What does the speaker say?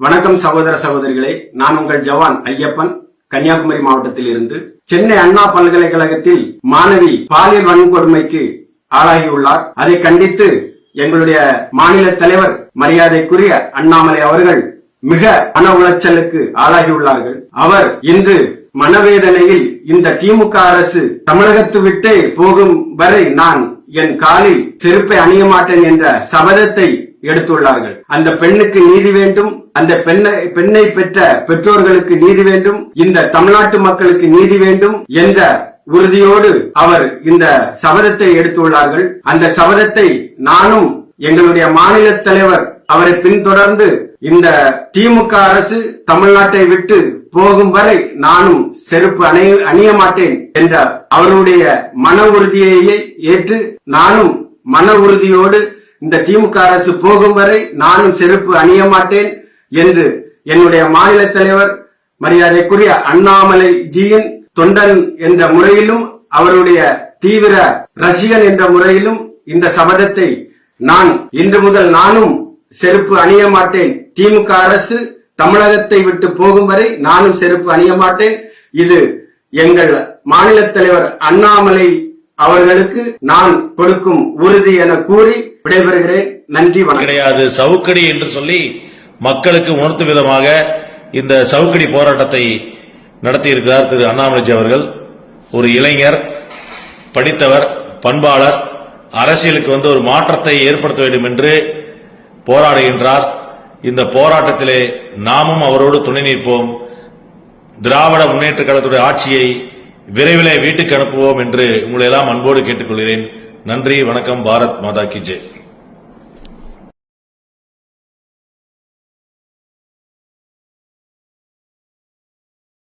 வணக்கம் சகோதர சகோதரிகளே நான் உங்கள் ஜவான் ஐயப்பன் கன்னியாகுமரி மாவட்டத்தில் இருந்து சென்னை அண்ணா பல்கலைக்கழகத்தில் மாணவி பாலியல் வன்கொடுமைக்கு ஆளாகியுள்ளார். அதை கண்டித்து எங்களுடைய மாநில தலைவர் மரியாதைக்குரிய அண்ணாமலை அவர்கள் மிக மன உளைச்சலுக்கு ஆளாகியுள்ளார்கள். அவர் இன்று மனவேதனையில் இந்த திமுக அரசு தமிழகத்து விட்டே போகும் வரை நான் என் காலில் செருப்பை அணிய மாட்டேன் என்ற சபதத்தை எடுத்துள்ளார்கள். அந்த பெண்ணுக்கு நீதி வேண்டும் அந்த பெண்ணை பெண்ணை பெற்ற பெற்றோர்களுக்கு நீதி வேண்டும் இந்த தமிழ்நாட்டு மக்களுக்கு நீதி வேண்டும் என்ற உறுதியோடு அவர் இந்த சபதத்தை எடுத்துள்ளார்கள். அந்த சபதத்தை நானும் எங்களுடைய மாநில தலைவர் அவரை பின்தொடர்ந்து இந்த திமுக அரசு தமிழ்நாட்டை விட்டு போகும் வரை நானும் செருப்பு அணிய அணிய மாட்டேன் என்ற அவருடைய மன உறுதியையே ஏற்று நானும் மன உறுதியோடு இந்த திமுக அரசு போகும் வரை நானும் செருப்பு அணிய மாட்டேன் என்று என்னுடைய மாநில தலைவர் மரியாதைக்குரிய அண்ணாமலை ஜியின் தொண்டன் என்ற முறையிலும் அவருடைய தீவிர ரசிகன் என்ற முறையிலும் இந்த சபதத்தை நான் இன்று முதல் நானும் செருப்பு அணிய மாட்டேன். திமுக அரசு தமிழகத்தை விட்டு போகும் வரை நானும் செருப்பு அணிய மாட்டேன். இது எங்கள் மாநில தலைவர் அண்ணாமலை அவர்களுக்கு நான் கொடுக்கும் உறுதி என கூறி விடைபெறுகிறேன். நன்றி வணக்கம். கிடையாது சவுக்கடி என்று சொல்லி மக்களுக்கு உணர்த்தும் விதமாக இந்த சவுக்கடி போராட்டத்தை நடத்தியிருக்கிறார் திரு அண்ணாமலைஜி அவர்கள். ஒரு இளைஞர் படித்தவர் பண்பாளர் அரசியலுக்கு வந்து ஒரு மாற்றத்தை ஏற்படுத்த வேண்டும் என்று போராடுகின்றார். இந்த போராட்டத்திலே நாமும் அவரோடு துணை நிற்போம். திராவிட முன்னேற்ற கழகத்துடைய ஆட்சியை விரைவிலே வீட்டுக்கு அனுப்புவோம் என்று உங்களை எல்லாம் அன்போடு கேட்டுக்கொள்கிறேன். நன்றி வணக்கம் பாரத் மாதா கி ஜெய்.